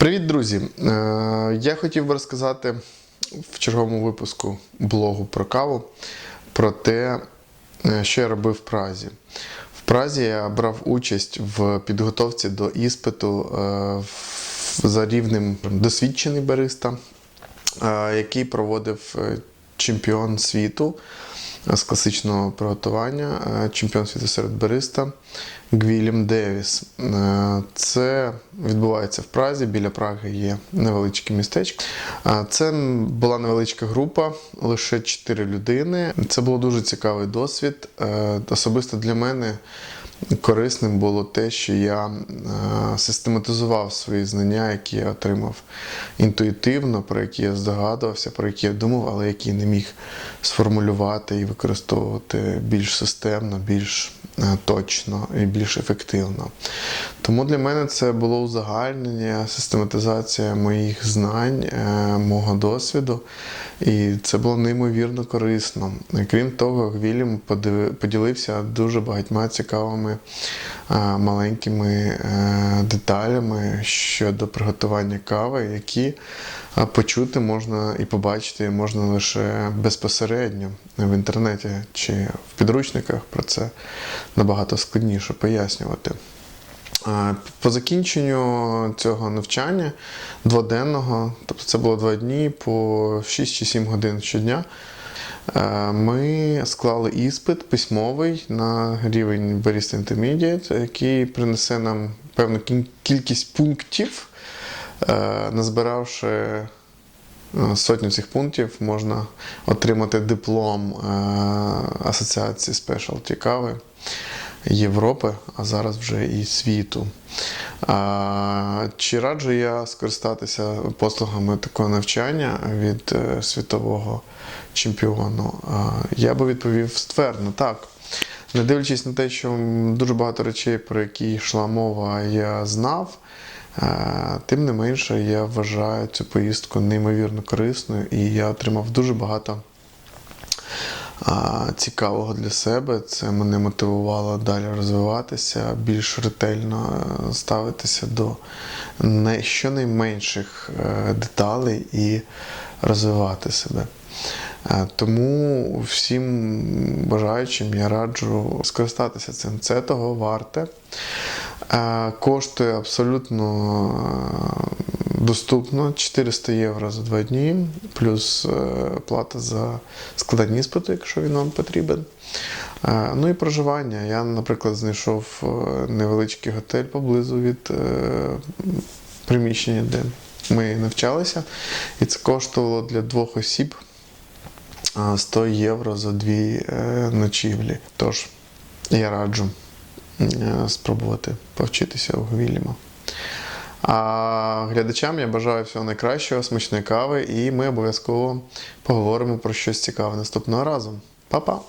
Привіт, друзі! Е, Я хотів би розказати в черговому випуску блогу про каву про те, е, що я робив в Празі. В Празі я брав участь в підготовці до іспиту е, за рівнем досвідчений бариста, який проводив чемпіон світу з класичного приготування, е, чемпіон світу серед бариста Гвілім Девіс. Е, Це відбувається в Празі. Біля Праги є невеличке містечко. Е, Це була невеличка група, лише 4 людини. Це був дуже цікавий досвід. Особисто для мене корисним було те, що я систематизував свої знання, які я отримав інтуїтивно, про які я здогадувався, про які я думав, але які не міг сформулювати і використовувати більш системно, більш е, точно і більш ефективно. Тому для мене це було узагальнення, систематизація моїх знань, е, мого досвіду, і це було неймовірно корисно. Крім того, подив- поділився дуже багатьма цікавими е, маленькими е, деталями щодо приготування кави, які почути можна і побачити можна лише безпосередньо в інтернеті чи в підручниках. Про це набагато складніше пояснювати. По закінченню цього навчання дводенного, тобто це було два дні по 6 чи 7 годин щодня. е, Ми склали іспит письмовий на рівень Barista Intermediate, який принесе нам певну кількість пунктів. Е, Назбиравши е, сотню цих пунктів, можна отримати диплом Асоціації Specialty кави. Європи, а зараз вже і світу. Чи раджу я скористатися послугами такого навчання від е, світового чемпіону? Я би відповів ствердно, так. Не дивлячись на те, що дуже багато речей, про які йшла мова, я знав. е, Тим не менше, я вважаю цю поїздку неймовірно корисною, і я отримав дуже багато цікавого для себе. Це мене мотивувало далі розвиватися, більш ретельно ставитися до щонайменших е, деталей і розвивати себе. Е, Тому всім бажаючим я раджу скористатися цим. Це того варте. Е, Коштує абсолютно доступно 400 євро за два дні, плюс е, плата за складання іспиту, якщо він вам потрібен. Е, Ну і проживання. Я, наприклад, знайшов е, невеличкий готель поблизу від приміщення, де ми навчалися, і це коштувало для двох осіб е, 100 євро за дві ночівлі. Тож я раджу спробувати повчитися у Гвіліма. А глядачам я бажаю всього найкращого, смачної кави, і ми обов'язково поговоримо про щось цікаве наступного разу. Па-па!